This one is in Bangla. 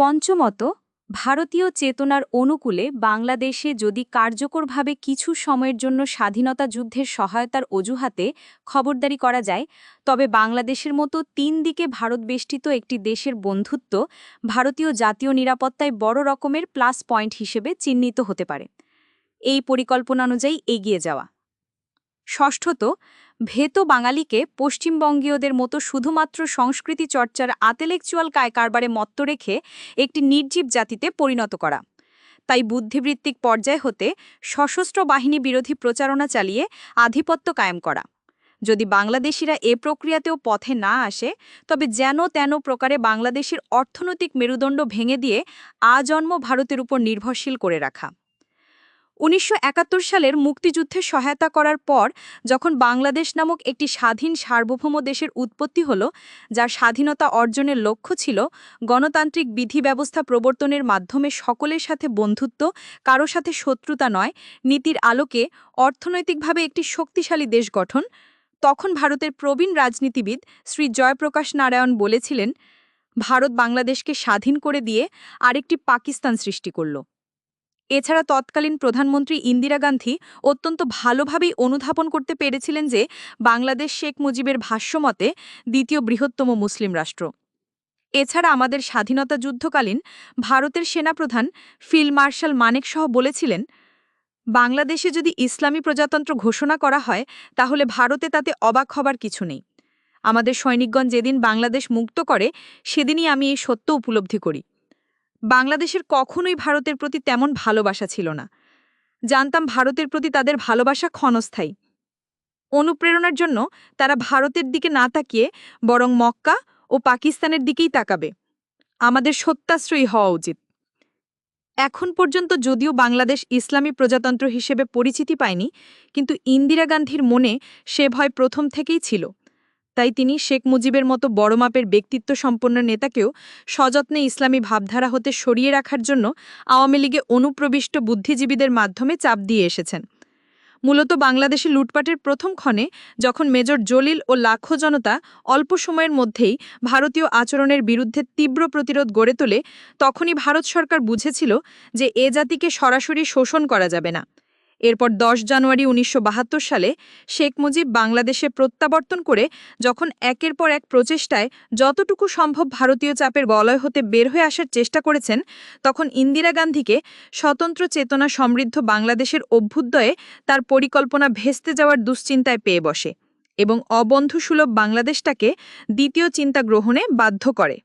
পঞ্চমত, ভারতীয় চেতনার অনুকূলে বাংলাদেশে যদি কার্যকরভাবে কিছু সময়ের জন্য স্বাধীনতা যুদ্ধের সহায়তার অজুহাতে খবরদারি করা যায়, তবে বাংলাদেশের মতো তিন দিকে ভারতবেষ্টিত একটি দেশের বন্ধুত্ব ভারতীয় জাতীয় নিরাপত্তায় বড় রকমের প্লাস পয়েন্ট হিসেবে চিহ্নিত হতে পারে। এই পরিকল্পনা অনুযায়ী এগিয়ে যাওয়া। ষষ্ঠত ভেতো বাঙালিকে পশ্চিমবঙ্গীয়দের মতো শুধুমাত্র সংস্কৃতি চর্চার আতেলেকচুয়াল কায় কারবারে মত্ত রেখে একটি নির্জীব জাতিতে পরিণত করা। তাই বুদ্ধিবৃত্তিক পর্যায় হতে সশস্ত্র বাহিনী বিরোধী প্রচারণা চালিয়ে আধিপত্য কায়েম করা। যদি বাংলাদেশিরা এ প্রক্রিয়াতেও পথে না আসে, তবে যেন তেন প্রকারে বাংলাদেশের অর্থনৈতিক মেরুদণ্ড ভেঙে দিয়ে আজন্ম ভারতের উপর নির্ভরশীল করে রাখা। উনিশশো একাত্তর সালের মুক্তিযুদ্ধে সহায়তা করার পর, যখন বাংলাদেশ নামক একটি স্বাধীন সার্বভৌম দেশের উৎপত্তি হল, যার স্বাধীনতা অর্জনের লক্ষ্য ছিল গণতান্ত্রিক বিধি ব্যবস্থা প্রবর্তনের মাধ্যমে সকলের সাথে বন্ধুত্ব, কারও সাথে শত্রুতা নয়, নীতির আলোকে অর্থনৈতিকভাবে একটি শক্তিশালী দেশ গঠন, তখন ভারতের প্রবীণ রাজনীতিবিদ শ্রী জয়প্রকাশ নারায়ণ বলেছিলেন, ভারত বাংলাদেশকে স্বাধীন করে দিয়ে আরেকটি পাকিস্তান সৃষ্টি করল। এছাড়া তৎকালীন প্রধানমন্ত্রী ইন্দিরা গান্ধী অত্যন্ত ভালোভাবেই অনুধাবন করতে পেরেছিলেন যে বাংলাদেশ শেখ মুজিবের ভাষ্যমতে দ্বিতীয় বৃহত্তম মুসলিম রাষ্ট্র। এছাড়া আমাদের স্বাধীনতা যুদ্ধকালীন ভারতের সেনাপ্রধান ফিল্ড মার্শাল মানেকসহ বলেছিলেন, বাংলাদেশে যদি ইসলামী প্রজাতন্ত্র ঘোষণা করা হয়, তাহলে ভারতে তাতে অবাক হবার কিছু নেই। আমাদের সৈনিকগণ যেদিন বাংলাদেশ মুক্ত করে, সেদিনই আমি এই সত্য উপলব্ধি করি। বাংলাদেশের কখনোই ভারতের প্রতি তেমন ভালোবাসা ছিল না। জানতাম ভারতের প্রতি তাদের ভালোবাসা ক্ষণস্থায়ী। অনুপ্রেরণার জন্য তারা ভারতের দিকে না তাকিয়ে বরং মক্কা ও পাকিস্তানের দিকেই তাকাবে। আমাদের সত্যাশ্রয়ী হওয়া উচিত। এখন পর্যন্ত যদিও বাংলাদেশ ইসলামী প্রজাতন্ত্র হিসেবে পরিচিতি পায়নি, কিন্তু ইন্দিরা গান্ধীর মনে সে ভয় প্রথম থেকেই ছিল। তাই তিনি শেখ মুজিবের মতো বড় মাপের ব্যক্তিত্ব সম্পন্ন নেতাকেও সযত্নে ইসলামী ভাবধারা হতে সরিয়ে রাখার জন্য আওয়ামী লীগে অনুপ্রবিষ্ট বুদ্ধিজীবীদের মাধ্যমে চাপ দিয়ে এসেছেন। মূলত বাংলাদেশে লুটপাটের প্রথম ক্ষণে যখন মেজর জলিল ও লাখো জনতা অল্প সময়ের মধ্যেই ভারতীয় আচরণের বিরুদ্ধে তীব্র প্রতিরোধ গড়ে তোলে, তখনই ভারত সরকার বুঝেছিল যে এ জাতিকে সরাসরি শোষণ করা যাবে না। এরপর দশ জানুয়ারি উনিশশো বাহাত্তর সালে শেখ মুজিব বাংলাদেশে প্রত্যাবর্তন করে যখন একের পর এক প্রচেষ্টায় যতটুকু সম্ভব ভারতীয় চাপের বলয় হতে বের হয়ে আসার চেষ্টা করেছেন, তখন ইন্দিরা গান্ধীকে স্বতন্ত্র চেতনা সমৃদ্ধ বাংলাদেশের অভ্যুদয়ে তার পরিকল্পনা ভেস্তে যাওয়ার দুশ্চিন্তায় পেয়ে বসে এবং অবন্ধুসুলভ বাংলাদেশটাকে দ্বিতীয় চিন্তা গ্রহণে বাধ্য করে।